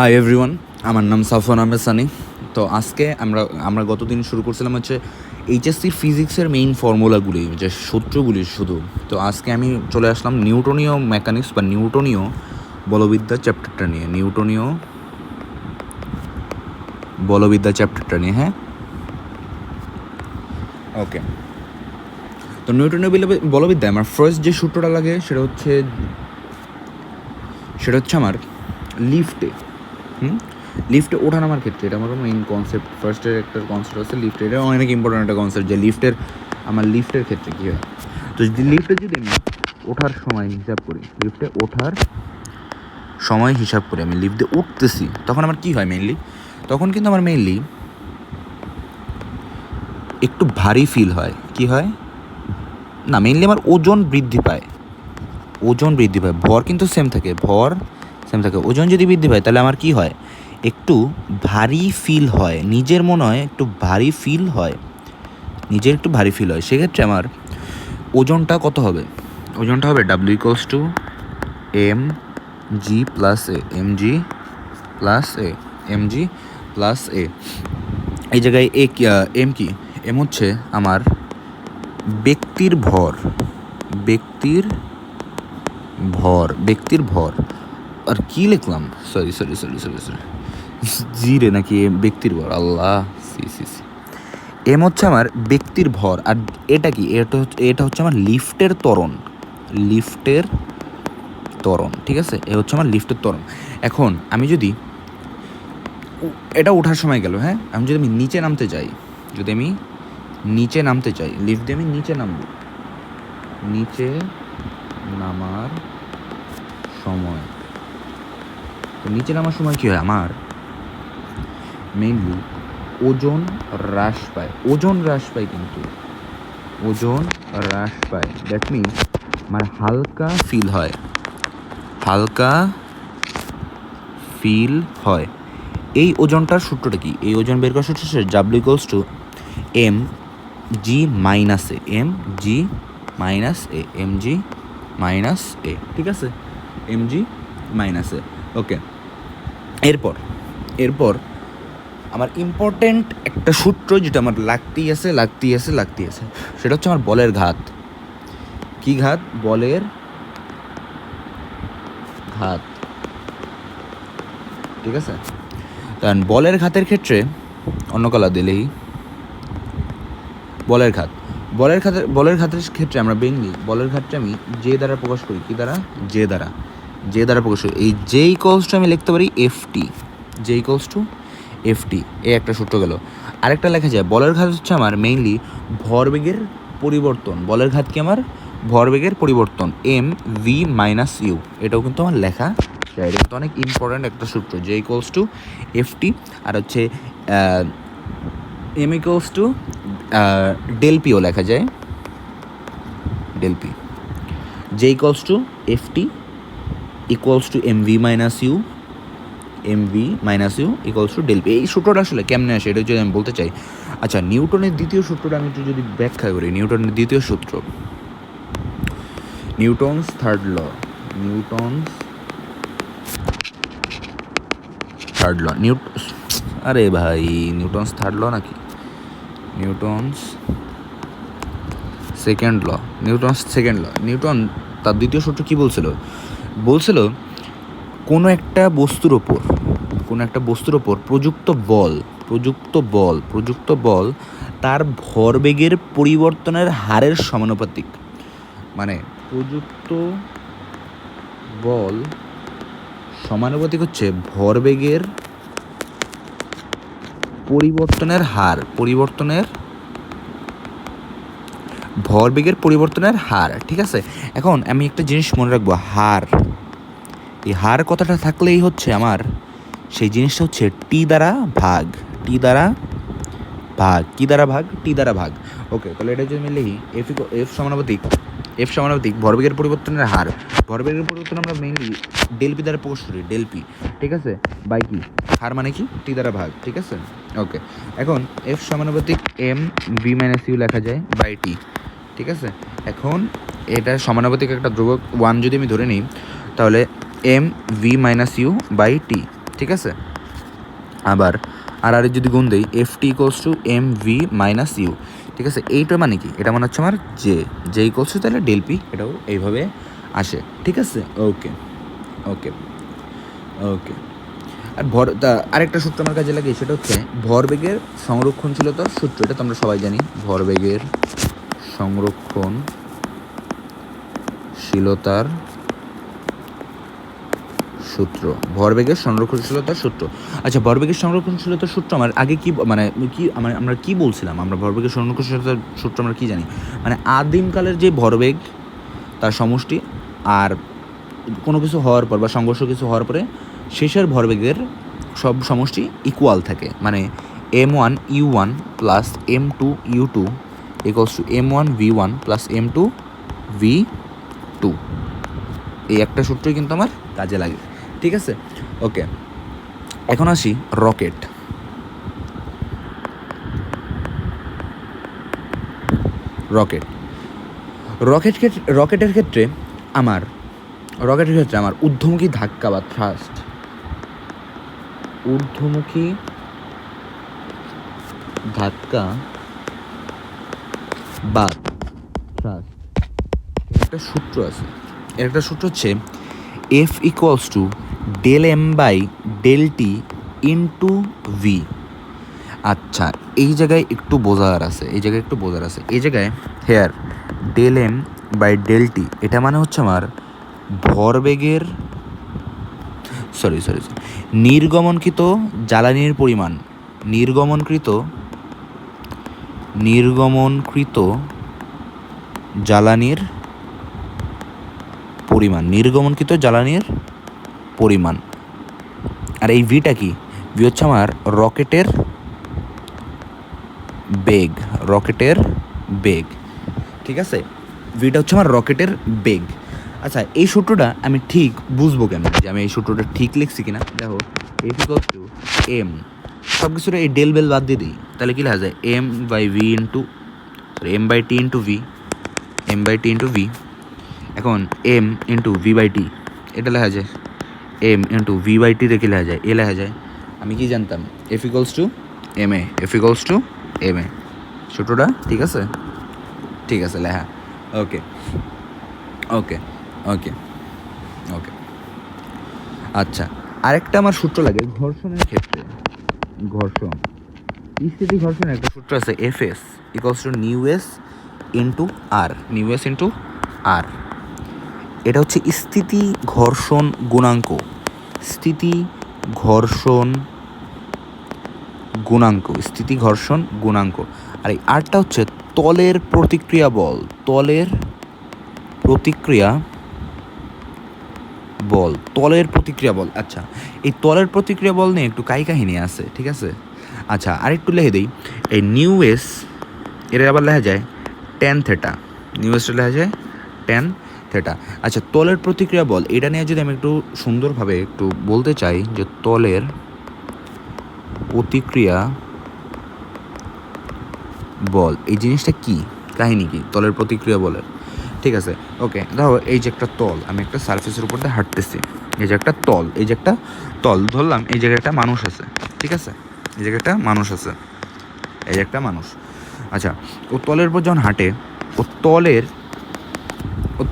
Hi everyone আমার নাম সাফওয়ান আহমেদ সানি। তো আজকে আমরা আমরা গতদিন শুরু করছিলাম হচ্ছে এইচএসসির ফিজিক্সের মেইন ফর্মুলাগুলি যে সূত্রগুলি শুধু। তো আজকে আমি চলে আসলাম নিউটনীয় মেকানিক্স বা নিউটনীয় বলবিদ্যা চ্যাপ্টারটা নিয়ে। নিউটনীয় বলবিদ্যা চ্যাপ্টারটা নিয়ে হ্যাঁ? ওকে তো নিউটনীয় বলবি- বলবিদ্যায় আমার ফার্স্ট যে সূত্রটা লাগে সেটা হচ্ছে সেটা হচ্ছে আমার লিফটে। হুম? লিফটে ওঠানামার ক্ষেত্রে, এটা আমার মেইন কনসেপ্ট ফার্স্টের একটা কনসেপ্ট হচ্ছে লিফটে এটা অনেক ইম্পর্টেন্ট একটা কনসেপ্ট যে লিফটের আমার লিফটের ক্ষেত্রে কী হয়? তো যদি লিফটে যদি আমি ওঠার সময় হিসাব করি লিফটে ওঠার সময় হিসাব করে, আমি লিফটে উঠতেছি, তখন আমার কী হয় মেইনলি তখন কিন্তু আমার মেইনলি একটু ভারী ফিল হয়। কি হয়? না মেইনলি আমার ওজন বৃদ্ধি পায়। ওজন বৃদ্ধি পায়, ভর কিন্তু সেম থাকে, ভর সেম থাকে। ওজন যদি বৃদ্ধি পায়, তাহলে আমার কি হয়? একটু ভারী ফিল হয়। নিজের মনে হয় একটু ভারী ফিল হয়। নিজের একটু ভারী ফিল হয়। সেক্ষেত্রে আমার ওজনটা কত হবে? ওজনটা হবে W equals to M G plus A M G plus A M G plus A এই জায়গায় এ এম কি? এম হচ্ছে আমার ব্যক্তির ভর। ব্যক্তির ভর। ব্যক্তির ভর। আর কি লিখলাম? Sorry sorry sorry sorry sorry G রে নাকি ব্যক্তির ভর? আল্লাহ, সি সি সি। এম হচ্ছে আমার ব্যক্তির ভর, আর এটা কি? এটা হচ্ছে এটা হচ্ছে আমার লিফটের তরণ লিফটের তরণ ঠিক আছে? এ হচ্ছে আমার লিফটের তরণ এখন আমি যদি এটা ওঠার সময় গেল হ্যাঁ? আমি যদি আমি নিচে নামতে চাই যদি আমি নিচে নামতে চাই লিফট দিয়ে আমি নিচে নামবো। নিচে নামার সময়। তো নিচে নামার সময় কী হয়? আমার মেইনলি ওজন হ্রাস পায়। ওজন হ্রাস পায় কিন্তু। ওজন হ্রাস পায়। দ্যাট মিনস আমার হালকা ফিল হয়। হালকা ফিল হয়। এই ওজনটার সূত্রটা কি? এই ওজন বের করার সূত্র হচ্ছে W equals to M G minus A M G minus A M G minus A ঠিক আছে? এম জি মাইনাস এ ওকে এরপর এরপর আমার ইম্পর্ট্যান্ট একটা সূত্র যেটা আমার লাগতেই আছে লাগতেই আছে লাগতেই আছে, সেটা হচ্ছে আমার বলের ঘাত। কি ঘাত? বলের ঘাত। ঠিক আছে? কারণ বলের ঘাতের ক্ষেত্রে অন্য কলা দিলেই বলের ঘাত। বলের খাতের বলের ঘাতের ক্ষেত্রে আমরা বেঙ্গলি, বলের ঘাতটা আমি যে দ্বারা প্রকাশ করি, কি দ্বারা? যে দ্বারা। যে দ্বারা প্রকাশ এই যে ইকলসটা আমি লিখতে পারি এফ টি যে equals to F T A একটা সূত্র গেল। আরেকটা লেখা যায়, বলের ঘাত হচ্ছে আমার মেইনলি ভরবেগের পরিবর্তন। বলের ঘাত কি আমার? ভরবেগের পরিবর্তন। এম ভি মাইনাস ইউ এটাও কিন্তু আমার লেখা এটা কিন্তু অনেক ইম্পর্ট্যান্ট একটা সূত্র। যে ইকলস টু এফ টি আর হচ্ছে এম ইকলস টু ডেল পিও লেখা যায়। Del P J equals to F T equals to M V minus U M V minus U equals to del P এই সূত্রটা আসলে কেমনে আসে, এটা যদি আমি বলতে চাই। আচ্ছা নিউটনের দ্বিতীয় সূত্রটা আমি একটু যদি ব্যাখ্যা করি, নিউটনের দ্বিতীয় সূত্র। Newton's third law, Newton's third law, Newt আরে ভাই, নিউটনস থার্ড ল নাকি? Newton's second law, Newton's second law. Newton তার দ্বিতীয় সূত্র কী বলছিল? বলছিল, কোনো একটা বস্তুর ওপর, কোনো একটা বস্তুর ওপর প্রযুক্ত বল প্রযুক্ত বল প্রযুক্ত বল তার ভরবেগের পরিবর্তনের হারের সমানুপাতিক। মানে প্রযুক্ত বল সমানুপাতিক হচ্ছে ভরবেগের পরিবর্তনের হার, পরিবর্তনের ভরবেগের পরিবর্তনের হার, ঠিক আছে? এখন আমি একটা জিনিস মনে রাখব, হার। এই হার কথাটা থাকলেই হচ্ছে আমার, সেই জিনিসটা হচ্ছে টি দ্বারা ভাগ, টি দ্বারা ভাগ, কি দ্বারা ভাগ? টি দ্বারা ভাগ। ওকে তাহলে এটা যদি আমি লিখি এফ এফ সমানুপাতিক এফ সমানুপাতিক ভরবেগের পরিবর্তনের হার। ভরবেগের পরিবর্তন আমরা মেইনলি ডেলপি দ্বারা প্রকাশ করি ডেল পি ঠিক আছে? বাই কি? হার মানে কি? টি দ্বারা ভাগ, ঠিক আছে? ওকে এখন এফ সমানুপাতিক এম ভি মাইনাস ইউ লেখা যায় বাই টি ঠিক আছে? এখন এটা সমানুপাতিক একটা ধ্রুবক ওয়ান যদি আমি ধরে নিই, তাহলে M V minus U by T ঠিক আছে? আবার আর আর যদি গুণ দেই F T equals to M V minus U ঠিক আছে? এইটা মানে কি? এটা মানে হচ্ছে আমার জে জে ইকোয়ালস টু তাহলে ডেল পি এটাও এইভাবে আসে, ঠিক আছে? ওকে ওকে ওকে আর ভর আরেকটা সূত্র আমার কাজে লাগে সেটা হচ্ছে ভরবেগের সংরক্ষণশীলতার সূত্র, এটা তো আমরা সবাই জানি। ভরবেগের সংরক্ষণশীলতার সূত্র। ভরবেগের সংরক্ষণশীলতার সূত্র। আচ্ছা ভরবেগের সংরক্ষণশীলতার সূত্র আমার আগে কি মানে কি মানে আমরা কি বলছিলাম? আমরা ভরবেগের সংরক্ষণশীলতার সূত্র আমরা কি জানি? মানে আদিমকালের যে ভরবেগ, তার সমষ্টি আর কোনো কিছু হওয়ার পর বা সংঘর্ষ কিছু হওয়ার পরে শেষের ভরবেগের সব সমষ্টি ইকুয়াল থাকে। মানে M one U one plus M two U two equals to M one V one plus M two V two এই একটা সূত্রই কিন্তু আমার কাজে লাগে। ঠিক আছে? ওকে এখন আসি রকেট রকেট রকেট রকেটের ক্ষেত্রে আমার রকেটের ক্ষেত্রে আমার ঊর্ধ্বমুখী ধাক্কা বা থ্রাস্ট ঊর্ধ্বমুখী ধাক্কা বা থ্রাস্ট একটা সূত্র আছে। এর একটা সূত্র হচ্ছে F equals to del M by del T into V আচ্ছা এই জায়গায় একটু বোঝার আছে, এই জায়গায় একটু বোঝার আছে। এই জায়গায় here del M by del T এটা মানে হচ্ছে আমার ভরবেগের সরি সরি নির্গমনকৃত জ্বালানির পরিমাণ, নির্গমনকৃত নির্গমনকৃত জ্বালানির পরিমাণ, নির্গমনকৃত জ্বালানির পরিমাণ। আর এই ভিটা কি? ভি হচ্ছে আমার রকেটের বেগ রকেটের বেগ। ঠিক আছে? ভিটা হচ্ছে আমার রকেটের বেগ। আচ্ছা এই সূত্রটা আমি ঠিক বুঝব কেন? যে আমি এই সূত্রটা ঠিক লিখছি কিনা? দেখো এফ ইকলস টু এম সব কিছুটা এই ডেল বেল বাদ দিয়ে দিই। তাহলে কি লেখা যায়? M by V into M by T into V M by T into V এখন M into V by T এটা লেখা যায় M into V by T রেখে লেখা যায় এ লেখা যায় আমি কি জানতাম F equals to M A F equals to M A ছোটোটা ঠিক আছে ঠিক আছে লেখা ওকে ওকে ওকে ওকে আচ্ছা আরেকটা আমার সূত্র লাগে ঘর্ষণের ক্ষেত্রে ঘর্ষণ স্থিতি ঘর্ষণের একটা সূত্র আছে F S equals to mu S into R mu S into R এটা হচ্ছে স্থিতি ঘর্ষণ গুণাঙ্ক। স্থিতি ঘর্ষণ গুণাঙ্ক, স্থিতি ঘর্ষণ গুণাঙ্ক। আর এই আরটা হচ্ছে তলের প্রতিক্রিয়া বল, তলের প্রতিক্রিয়া বল, তলের প্রতিক্রিয়া বল। আচ্ছা এই তলের প্রতিক্রিয়া বল নিয়ে একটু কাই কাহিনী আছে, ঠিক আছে? আচ্ছা আরেকটু লিখে দিই। এই নিউ এস, এর আবার লেখা যায় টেন থেটা। নিউ এসটা লেখা যায় টেন থেটা আচ্ছা তলের প্রতিক্রিয়া বল, এটা নিয়ে যদি আমি একটু সুন্দরভাবে একটু বলতে চাই যে তলের প্রতিক্রিয়া বল, এই জিনিসটা কি? কাহিনী কি? তলের প্রতিক্রিয়া বলের। ঠিক আছে, ওকে, ধরো এই যে একটা তল, আমি একটা সার্ফেসের উপর দিয়ে হাঁটতেছি। এই যে একটা তল, এই যে একটা তল, ধরলাম এই জায়গায় একটা মানুষ আছে। ঠিক আছে, এই জায়গায় একটা মানুষ আছে। এই যে একটা মানুষ। আচ্ছা ও তলের উপর যখন হাঁটে, ও তলের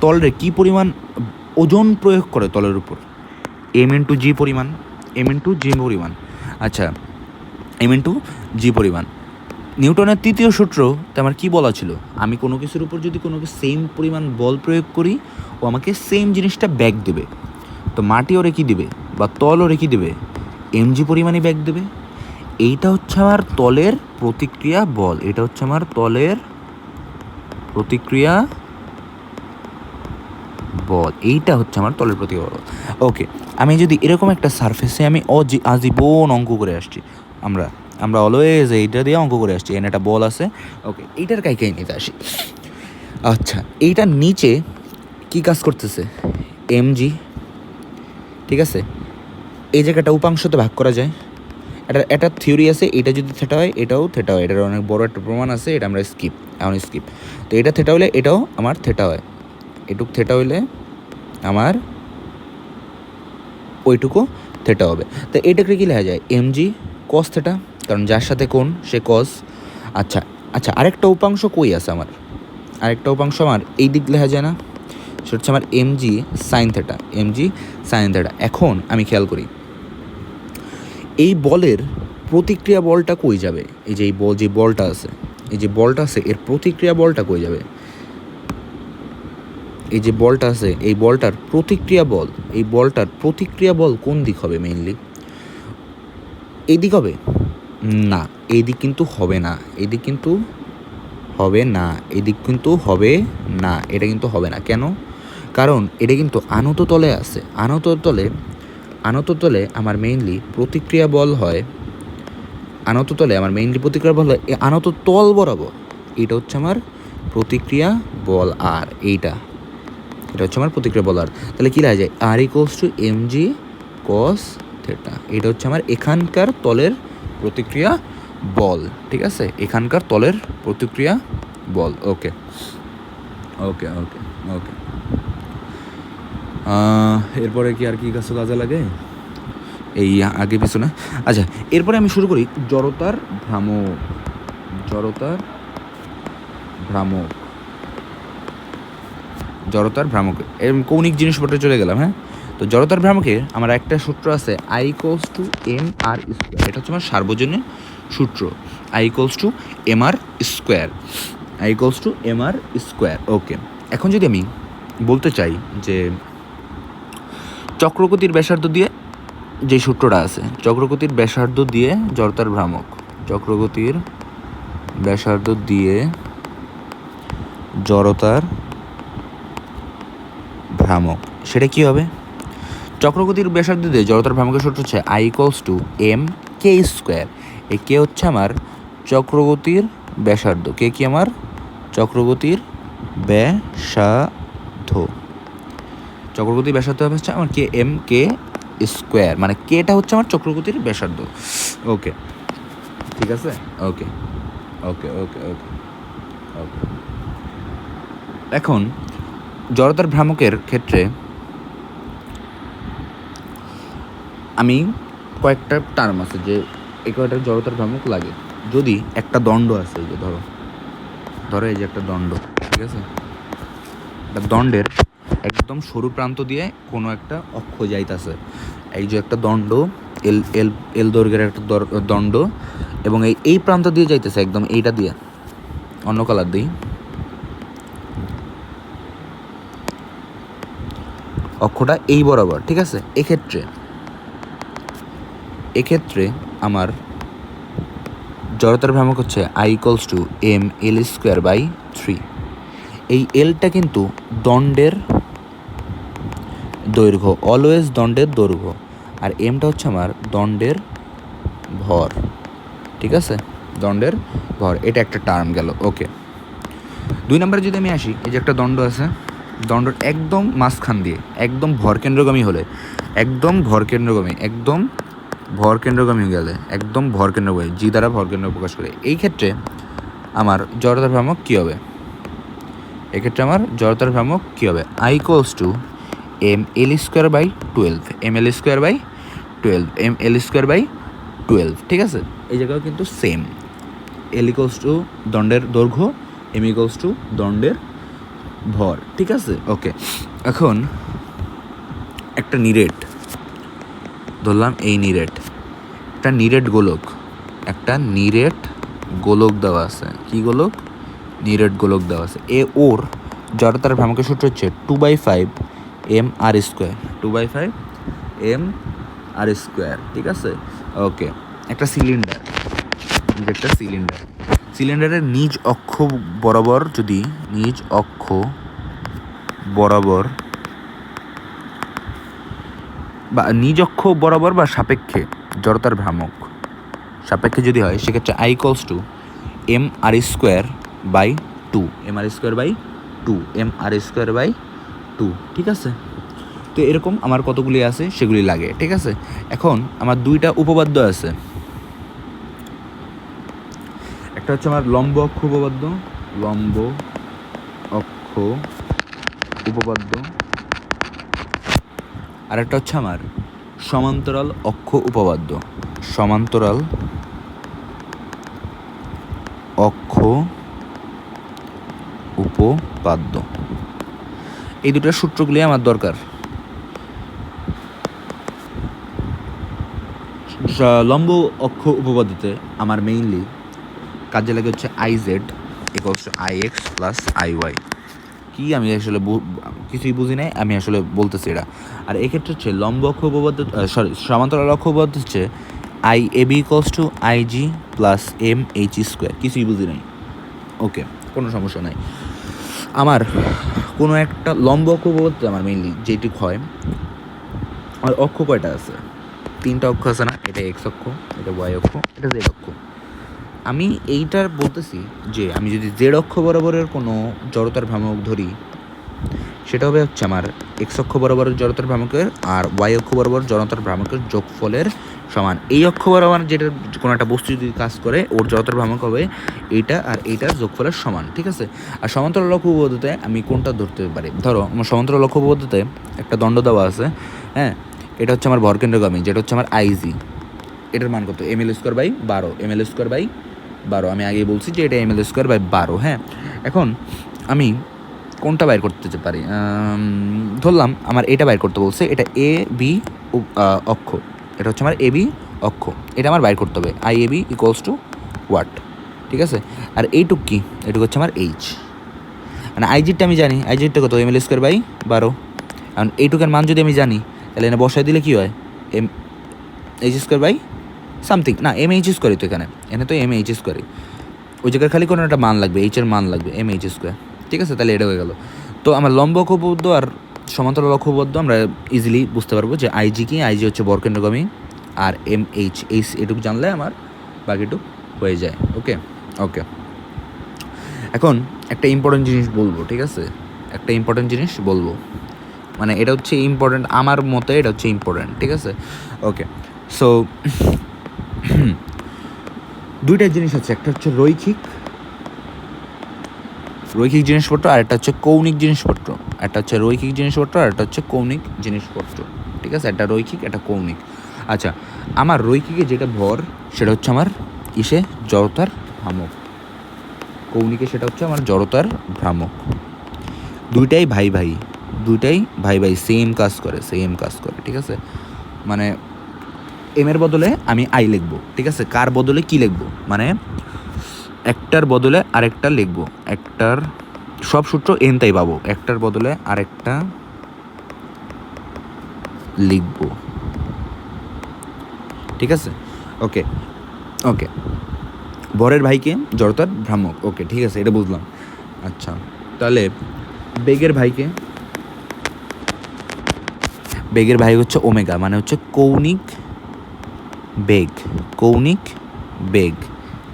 তলের কী পরিমাণ ওজন প্রয়োগ করে তলের উপর? এম ইন্টু জি পরিমাণ এম ইন্টু জি পরিমাণ। আচ্ছা এম ইন্টু জি পরিমাণ। নিউটনের তৃতীয় সূত্র তো আমার কী বলা ছিল? আমি কোনো কিছুর উপর যদি কোনো সেম পরিমাণ বল প্রয়োগ করি, ও আমাকে সেম জিনিসটা ব্যাক দেবে। তো মাটি ওরে কী দেবে? বা তল ওরে কী দেবে? এমজি পরিমাণে ব্যাক দেবে। এইটা হচ্ছে আমার তলের প্রতিক্রিয়া বল। এটা হচ্ছে আমার তলের প্রতিক্রিয়া বল, এইটা হচ্ছে আমার তলের প্রতিক্রিয়া বল ওকে আমি যদি এরকম একটা সারফেসে আমি অজি, আজীবন অঙ্ক করে আসছি, আমরা আমরা অলওয়েজ এইটা দিয়ে অঙ্ক করে আসছি এখানে একটা বল আছে। ওকে এইটার কাই নিতে আসি। আচ্ছা এইটার নিচে কি কাজ করতেছে? এমজি ঠিক আছে? এই জায়গাটা উপাংশতে ভাগ করা যায়। এটা একটা থিওরি আছে এটা যদি থেটা হয়, এটাও থেটা হয়। এটার অনেক বড় একটা প্রমাণ আছে, এটা আমরা স্কিপ এখন স্কিপ তো এটা থেটা হলে এটাও আমার থেটা হয়। এটুক থেটা হইলে আমার ওইটুকু থেটা হবে। তো এটাকে কি লেখা যায়? এম জি কস থেটা, কারণ যার সাথে কোন সে কস আচ্ছা আচ্ছা আরেকটা উপাংশ কই আছে আমার? আরেকটা উপাংশ আমার এই দিক লেখা যায় না। সেটা হচ্ছে আমার M G sine theta M G sine theta. এখন আমি খেয়াল করি, এই বলের প্রতিক্রিয়া বলটা কই যাবে? এই যে এই বল, যে বলটা আছে, এই যে বলটা আছে, এর প্রতিক্রিয়া বলটা কই যাবে? এই যে বলটা আছে, এই বলটার প্রতিক্রিয়া বল, এই বলটার প্রতিক্রিয়া বল কোন দিক হবে মেইনলি এই দিক হবে? না এই দিক কিন্তু হবে না এই দিক কিন্তু হবে না এই দিক কিন্তু হবে না, এটা কিন্তু হবে না। কেন? কারণ এটা কিন্তু আনত তলে আছে, আনত তলে আনত তলে আমার মেইনলি প্রতিক্রিয়া বল হয়, আনত তলে আমার মেইনলি প্রতিক্রিয়া বল হয় আনত তল বরাবর, এটা হচ্ছে আমার প্রতিক্রিয়া বল আর, এইটা। এটা হচ্ছে আমার প্রতিক্রিয়া বল আর তাহলে কী লাগে R equals to M G cos theta এটা হচ্ছে আমার এখানকার তলের প্রতিক্রিয়া বল, ঠিক আছে? এখানকার তলের প্রতিক্রিয়া বল। ওকে। ওকে ওকে ওকে। এরপরে কি আর কি কাছে কাজে লাগে? এই আগে পিছনে আচ্ছা এরপরে আমি শুরু করি। জড়তার ভ্রামক জড়তার ভ্রামক। জড়তার ভ্রামক। এরকম কৌণিক জিনিসপত্রে চলে গেলাম হ্যাঁ? তো জড়তার ভ্রামকে আমার একটা সূত্র আছে I equals to M R square এটা হচ্ছে আমার সার্বজনীন সূত্র I equals to M R square I equals to M R square okay এখন যদি আমি বলতে চাই যে চক্রগতির ব্যাসার্ধ দিয়ে যে সূত্রটা আছে, চক্রগতির ব্যাসার্ধ দিয়ে জড়তার ভ্রামক, চক্রগতির ব্যাসার্ধ দিয়ে জড়তার সেটা কি হবে? চক্রগতির ব্যাসার্ধ দিয়ে জড়তার ভ্রামকের সূত্র হচ্ছে I equals to M K square এই কে হচ্ছে আমার চক্রগতির ব্যাসার্ধ। কে কি আমার? চক্রগতির ব্যাসার্ধ। চক্রগতির ব্যাসার্ধ হচ্ছে আমার কে এম কে স্কোয়ার মানে কেটা হচ্ছে আমার চক্রগতির ব্যাসার্ধ। ওকে ঠিক আছে? ওকে ওকে ওকে ওকে ওকে এখন জড়তার ভ্রামকের ক্ষেত্রে আমি কয়েকটা টার্ম আছে যে এই কয়েকটা জড়তার ভ্রামক লাগে। যদি একটা দণ্ড আছে এই যে ধরো ধরো এই যে একটা দণ্ড, ঠিক আছে? দণ্ডের একদম সরু প্রান্ত দিয়ে কোনো একটা অক্ষ যাইতাছে। এই যে একটা দণ্ড, এল এল এল দৈর্ঘ্যের একটা দণ্ড, এবং এই এই প্রান্ত দিয়ে যাইতেছে একদম এইটা দিয়ে। অন্য কালার দিই। অক্ষটা এই বরাবর, ঠিক আছে? এক্ষেত্রে এক্ষেত্রে আমার জড়তার ভ্রামক হচ্ছে I equals to M L square by three এই এলটা কিন্তু দণ্ডের দৈর্ঘ্য অলওয়েজ দণ্ডের দৈর্ঘ্য। আর এমটা হচ্ছে আমার দণ্ডের ভর। ঠিক আছে? দণ্ডের ভর। এটা একটা টার্ম গেল। ওকে দুই নম্বরে যদি আমি আসি, এই যে একটা দণ্ড আছে, দণ্ডর একদম মাঝখান দিয়ে, একদম ভরকেন্দ্রগামী হলে, একদম ভরকেন্দ্রগামী, একদম ভরকেন্দ্রগামী গেলে, একদম ভরকেন্দ্রগামী, জি দ্বারা ভরকেন্দ্র প্রকাশ করে। এই ক্ষেত্রে আমার জড়তার ভ্রামক কী হবে? এক্ষেত্রে আমার জড়তার ভ্রামক কী হবে? I equals to M L square by twelve M L square by twelve M L square by twelve ঠিক আছে? এই জায়গাও কিন্তু সেম এল ইকোয়ালস টু দণ্ডের দৈর্ঘ্য এম ইকোয়ালস টু দণ্ডের ভর, ঠিক আছে? ওকে এখন একটা নিরেট। ধরলাম এই নিরেট। একটা নিরেট গোলক। একটা নিরেট গোলক দেওয়া আছে। কি গোলক? নিরেট গোলক দেওয়া আছে। এ ওর জড়তার ভ্রামকের সূত্র হচ্ছে two by five M R square two by five M R square ঠিক আছে? ওকে একটা সিলিন্ডার একটা সিলিন্ডার সিলিন্ডারের নিজ অক্ষ বরাবর যদি, নিজ অক্ষ বরাবর বা নিজ অক্ষ বরাবর বা সাপেক্ষে জড়তার ভ্রামক। সাপেক্ষে যদি হয়, সেক্ষেত্রে I equals to M R square by two M R square by two M R square by two ঠিক আছে? তো এরকম আমার কতগুলি আছে, সেগুলি লাগে, ঠিক আছে? এখন আমার দুইটা উপপাদ্য আছে। একটা হচ্ছে আমার লম্ব অক্ষ উপপাদ্য, লম্ব অক্ষ উপপাদ্য। আর একটা হচ্ছে আমার সমান্তরাল অক্ষ উপপাদ্য। সমান্তরাল অক্ষ উপপাদ্য। এই দুটো সূত্রগুলি আমার দরকার। লম্ব অক্ষ উপপাদ্যতে আমার মেইনলি কাজে লাগে হচ্ছে I Z equals I X plus I Y কি আমি আসলে কিছুই বুঝি নাই, আমি আসলে বলতেছি এটা। আর এক্ষেত্রে হচ্ছে লম্ব অক্ষ উপপাদ্য সরি সমান্তরাল অক্ষ উপপাদ্য হচ্ছে I A B equals to I G plus M H square কিছুই বুঝি নাই। ওকে কোনো সমস্যা নাই। আমার কোনো একটা লম্ব অক্ষ উপপাদ্য আমার মেইনলি যেটুক হয়, আর অক্ষ কয়টা আছে? তিনটা অক্ষ আছে না? এটা এক্স অক্ষ, এটা ওয়াই অক্ষ, এটা জেড অক্ষ। আমি এইটার বলতেছি যে আমি যদি জেড অক্ষ বরাবরের কোনো জড়তার ভ্রামক ধরি, সেটা হবে হচ্ছে আমার এক্স অক্ষ বরাবরের জড়তার ভ্রামকের আর ওয়াই অক্ষ বরাবর জড়তার ভ্রামকের যোগফলের সমান। এই অক্ষ বরাবর যেটা কোনো একটা বস্তু যদি কাজ করে, ওর জড়তার ভ্রামক হবে এইটা আর এইটার যোগফলের সমান, ঠিক আছে? আর সমান্তরাল লক্ষ্য উপপাদ্যতে আমি কোনটা ধরতে পারি? ধরো, আমার সমান্তরাল লক্ষ্য উপপাদ্যতে একটা দণ্ড দেওয়া আছে হ্যাঁ? এটা হচ্ছে আমার ভরকেন্দ্রগামী, যেটা হচ্ছে আমার আইজি এটার মান কত? এম এল স্কোয়ার বাই বারো। এম এল স্কোয়ার বাই বারো। আমি আগেই বলছি যে এটা এম এল স্কোয়ার বাই বারো হ্যাঁ? এখন আমি কোনটা বাইর করতে পারি? ধরলাম আমার এটা বাইর করতে বলছে, এটা এ বি অক্ষ। এটা হচ্ছে আমার এ বি অক্ষ। এটা আমার বাইর করতে হবে। I A B equals to what ঠিক আছে? আর এইটুক কি? এটুকু হচ্ছে আমার এইচ মানে আইজিটটা আমি জানি। আইজিটটা কত? এম এল স্কোয়ার বাই বারো। কারণ এইটুকের মান যদি আমি জানি, তাহলে এনে বসায় দিলে কী হয়? M H square by something. না এম এইচ স্কোয়ারই তো এখানে। এখানে তো এম এইচ স্কোয়ারই ওই জায়গায় খালি কোনো একটা মান লাগবে এইচের মান লাগবে এম এইচ স্কোয়ার ঠিক আছে? তাহলে এটা হয়ে গেল। তো আমার লম্ব অক্ষবদ্ধ আর সমান্তরাল অক্ষবদ্ধ আমরা ইজিলি বুঝতে পারব যে আইজি কি? আইজি হচ্ছে বরকেন্দ্রগামী আর এম এইচ এইচ এটুকু জানলে আমার বাকিটুক হয়ে যায়। ওকে ওকে এখন একটা ইম্পর্টেন্ট জিনিস বলব, ঠিক আছে? একটা ইম্পর্টেন্ট জিনিস বলব। মানে এটা হচ্ছে ইম্পর্টেন্ট আমার মতে, এটা হচ্ছে ইম্পর্টেন্ট ঠিক আছে? ওকে সো দুইটা জিনিস আছে, একটা হচ্ছে রৈখিক রৈখিক জিনিসপত্র, আর একটা হচ্ছে কৌণিক জিনিসপত্র। একটা হচ্ছে রৈখিক জিনিসপত্র, আর একটা হচ্ছে কৌণিক জিনিসপত্র। ঠিক আছে? একটা রৈখিক, একটা কৌণিক। আচ্ছা আমার রৈখিকে যেটা ভর, সেটা হচ্ছে আমার ইসে জড়তার ভ্রামক। কৌণিকে সেটা হচ্ছে আমার জড়তার ভ্রামক। দুইটাই ভাই ভাই, দুইটাই ভাই ভাই সেম কাজ করে সেম কাজ করে। ঠিক আছে? মানে এম এর বদলে আমি আই লিখব, ঠিক আছে? কার বদলে কি লিখব? মানে একটার বদলে আরেকটা লিখব। একটার সব সূত্র এন তাই পাবো। একটার বদলে আরেকটা লিখব। ঠিক আছে? ওকে ওকে বরের ভাইকে জড়তার ভ্রামক। ওকে ঠিক আছে, এটা বুঝলাম। আচ্ছা তাহলে বেগের ভাইকে বেগের ভাই হচ্ছে ওমেগা মানে হচ্ছে কৌণিক বেগ, কৌণিক বেগ,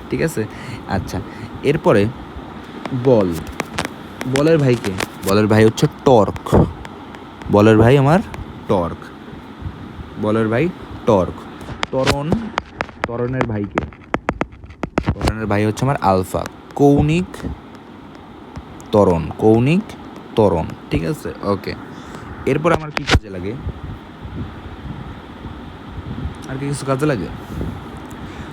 ঠিক আছে? আচ্ছা এরপরে বল। বলের ভাইকে। বলের ভাই হচ্ছে টর্ক। বলের ভাই আমার টর্ক। বলের ভাই টর্ক। তরণ, তরণের ভাইকে। তরণের ভাই হচ্ছে আমার আলফা। কৌণিক তরণ কৌণিক তরণ, ঠিক আছে? ওকে। এরপর আমার কী কাজে লাগে? আর কি কিছু কাজে লাগে।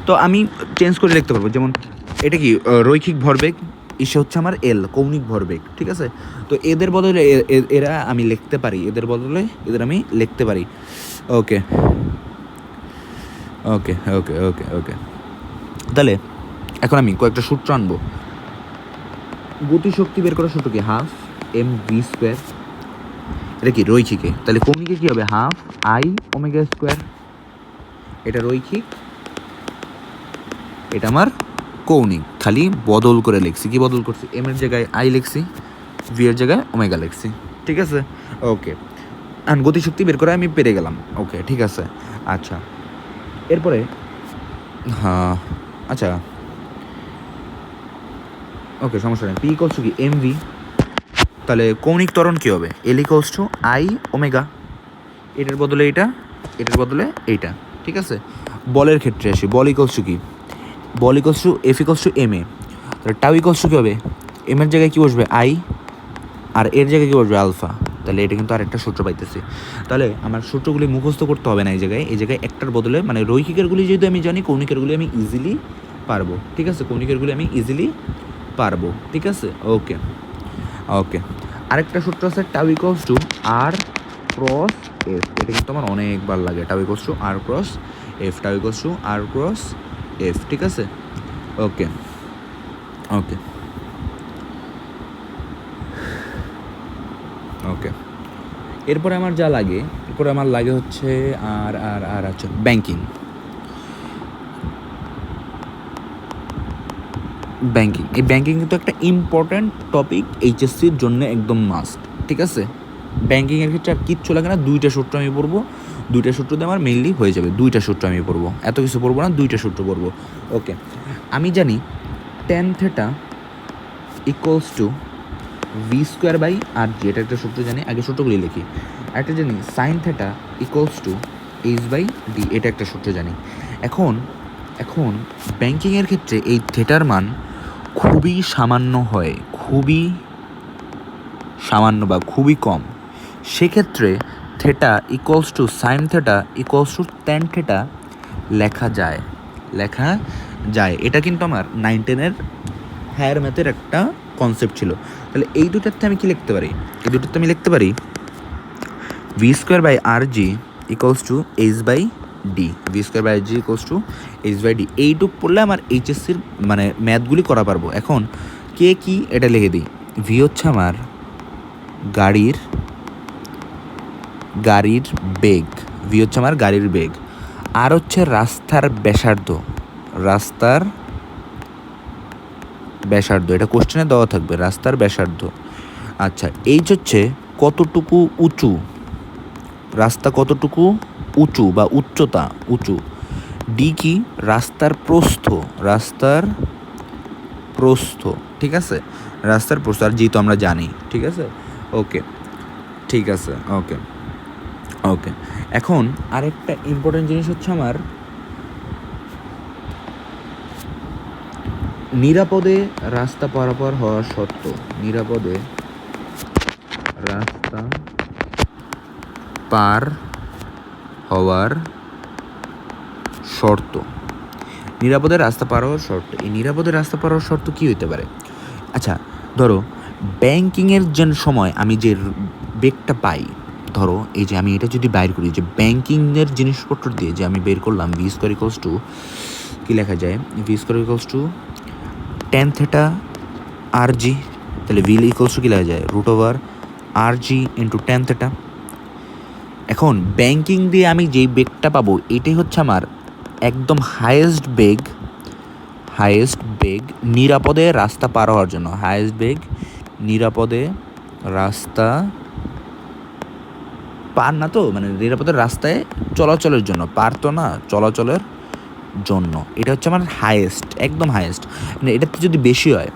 তো আমি চেঞ্জ করে লিখতে পারব, যেমন এটা কি রৈখিক ভরবেগ? ইসে হচ্ছে আমার এল কৌণিক ভরবেগ, ঠিক আছে? তো এদের বদলে এরা আমি লিখতে পারি, এদের বদলে এদের আমি লিখতে পারি। ওকে ওকে ওকে ওকে ওকে তাহলে এখন আমি কয়েকটা সূত্র আনব। গতিশক্তি বের করার সূত্র কি? হাফ এম ভি স্কোয়ার এটা কি? রৈখিকে। তাহলে কৌণিকে কী হবে? হাফ আই ওমেগা স্কোয়ার এটা রৈখিক এটা আমার কৌণিক। খালি বদল করে লিখছি। কি বদল করছি? এম এর জায়গায় আই লিখছি ভি এর জায়গায় ওমেগা লিখছি। ঠিক আছে? ওকে আর গতিশক্তি বের করে আমি পেরে গেলাম। ওকে ঠিক আছে। আচ্ছা। এরপরে হ্যাঁ আচ্ছা। ওকে সমস্যা নেই। পি ইকলস কি? এম ভি তাহলে কৌণিক ত্বরণ কী হবে? L equals to I omega. এটার বদলে এটা, এটার বদলে এইটা। ঠিক আছে? বলের ক্ষেত্রে আসি। বল ইকলস টু কি? বল equals to F equals to M A তাহলে টাউ ইকলস টু কী হবে? এম এর জায়গায় কী বসবে? আই আর এর জায়গায় কী বসবে? আলফা তাহলে এটা কিন্তু আরেকটা সূত্র পাইতেছি। তাহলে আমার সূত্রগুলি মুখস্থ করতে হবে না এই জায়গায়। এই জায়গায় একটার বদলে মানে রৈখিকেরগুলি যদি আমি জানি, কৌণিকেরগুলি আমি ইজিলি পারব। ঠিক আছে? কৌণিকেরগুলি আমি ইজিলি পারব। ঠিক আছে? ওকে ওকে আরেকটা সূত্র আছে tau equals to R cross F এটা কিন্তু আমার অনেকবার লাগে tau equals to R cross, F tau to R cross, F, ঠিক আছে? ওকে ওকে ওকে। এরপরে আমার যা লাগে, এরপরে আমার লাগে হচ্ছে আর আর আর আছে ব্যাংকিং। ব্যাংকিং, এই ব্যাংকিং কিন্তু একটা ইম্পর্ট্যান্ট টপিক এইচএসসির জন্য একদম মাস্ট ঠিক আছে? ব্যাংকিংয়ের ক্ষেত্রে আর কিচ্ছু লাগে না, দুইটা সূত্র আমি পড়ব। দুইটা সূত্র দিয়ে আমার মেনলি হয়ে যাবে, দুইটা সূত্র আমি পড়ব। এত কিছু পড়ব না, দুইটা সূত্র পড়ব। ওকে আমি জানি tan theta equals to V square by R G এটা একটা সূত্র জানি, আগে সূত্রগুলি লিখি। একটা জানি sine theta equals to H by D এটা একটা সূত্র জানি। এখন এখন ব্যাংকিংয়ের ক্ষেত্রে এই থেটার মান খুবই সামান্য হয়, খুবই সামান্য বা খুবই কম। সেক্ষেত্রে theta equals to sine theta equals to tan theta লেখা যায়। লেখা যায়। এটা কিন্তু আমার নাইন টেনের হায়ার ম্যাথের একটা কনসেপ্ট ছিল। তাহলে এই দুটাতে আমি কি লিখতে পারি? এই দুটাতে আমি লিখতে পারি V square by R G equals to H by D V square by G equals to H by D এইটুক পড়লে আমার এইচএসসির মানে ম্যাথগুলি করা পারব। এখন কে কি? এটা লিখে দিই। ভি হচ্ছে আমার গাড়ির গাড়ির বেগ ভি হচ্ছে আমার গাড়ির বেগ। আর হচ্ছে রাস্তার ব্যাসার্ধ। রাস্তার ব্যাসার্ধ, এটা কোশ্চেনে দেওয়া থাকবে, রাস্তার ব্যাসার্ধ। আচ্ছা এইচ হচ্ছে কতটুকু উঁচু? রাস্তা কতটুকু উঁচু বা উচ্চতা উঁচু? ডি কি রাস্তার প্রস্থ রাস্তার প্রস্থ, ঠিক আছে? রাস্তার প্রস্থ, আর জি তো আমরা জানি, ঠিক আছে? ওকে ঠিক আছে ওকে ওকে। এখন আরেকটা ইম্পর্টেন্ট জিনিস হচ্ছে আমার, নিরাপদে রাস্তা পারাপার হওয়ার শর্ত নিরাপদে রাস্তা পার হওয়ার শর্ত। নিরাপদে রাস্তা পার হওয়ার শর্ত। এই নিরাপদে রাস্তা পার হওয়ার শর্ত কী হইতে পারে? আচ্ছা ধরো ব্যাংকিংয়ের যে সময় আমি যে বেগটা পাই ধরো, এই যে আমি এটা যদি বাইর করি, যে ব্যাংকিংয়ের জিনিসপত্র দিয়ে যে আমি বের করলাম ভি স্কোয়ার ইকলস টু কী লেখা যায়? V square equals to tan theta R G তাহলে ভি ইকলস টু কী লেখা যায়? Root over R G into tan theta এখন ব্যাংকিং দিয়ে আমি যেই বেগটা পাবো, এটাই হচ্ছে আমার একদম হায়েস্ট বেগ হায়েস্ট বেগ নিরাপদে রাস্তা পার হওয়ার জন্য। হায়েস্ট বেগ নিরাপদে রাস্তা পার না তো মানে নিরাপদের রাস্তায় চলাচলের জন্য, পার তো না, চলাচলের জন্য। এটা হচ্ছে আমার হায়েস্ট একদম হায়েস্ট মানে এটাতে যদি বেশি হয়,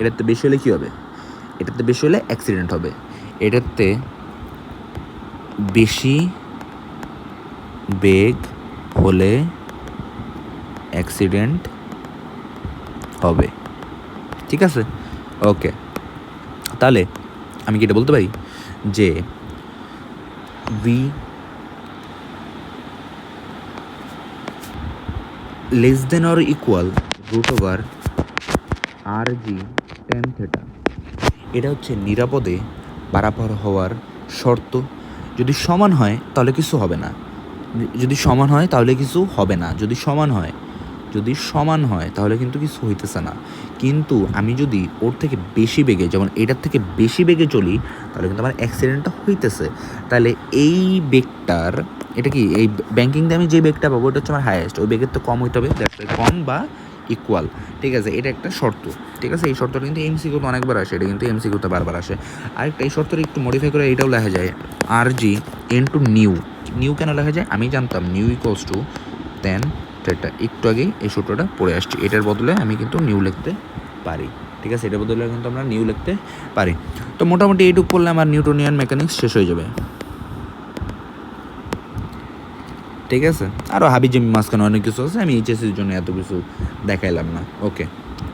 এটাতে বেশি হলে কী হবে? এটাতে বেশি হলে অ্যাক্সিডেন্ট হবে। এটাতে বেশি বেগ হলে অ্যাক্সিডেন্ট হবে। ঠিক আছে? ওকে তাহলে, আমি কি এটা বলতে পারি? যে V less than or equal root over R G tan theta এটা হচ্ছে নিরাপদে পারাপার হওয়ার শর্ত। যদি সমান হয় তাহলে কিছু হবে না। যদি সমান হয় তাহলে কিছু হবে না। যদি সমান হয় যদি সমান হয়, তাহলে কিন্তু কিছু হইতেছে না। কিন্তু আমি যদি ওর থেকে বেশি বেগে, যেমন এটার থেকে বেশি বেগে চলি, তাহলে কিন্তু আমার অ্যাক্সিডেন্টটা হইতেছে। তাহলে এই বেগটার, এটা কি, এই ব্যাংকিং দিয়ে আমি যে বেগটা পাবো, ওটা হচ্ছে আমার হায়েস্ট ওই বেগের তো কম হইতে হবে কম বা ইকুয়াল ঠিক আছে, এটা একটা শর্ত। ঠিক আছে, এই শর্তটা কিন্তু এমসিকিউতে অনেকবার আসে, এটা কিন্তু এমসিকিউতে বারবার আসে। আরেকটা, এই শর্তটা একটু মডিফাই করে এটাও লেখা যায় R G N to mu mu কেন লেখা যায়? আমি জানতাম নিউ ইকোয়ালস টু দেন এটা একটু আগেই এই সূত্রটা পড়ে আসছি। এটার বদলে আমি কিন্তু নিউ লিখতে পারি। ঠিক আছে? এটার বদলে কিন্তু আমরা নিউ লিখতে পারি। তো মোটামুটি এইটুকু পড়লে আমার নিউটোনিয়ান মেকানিক্স শেষ হয়ে যাবে। ঠিক আছে? আরও হাবি জমি মাঝখানে অনেক কিছু আছে, আমি এইচএসির জন্য এত কিছু দেখাইলাম না। ওকে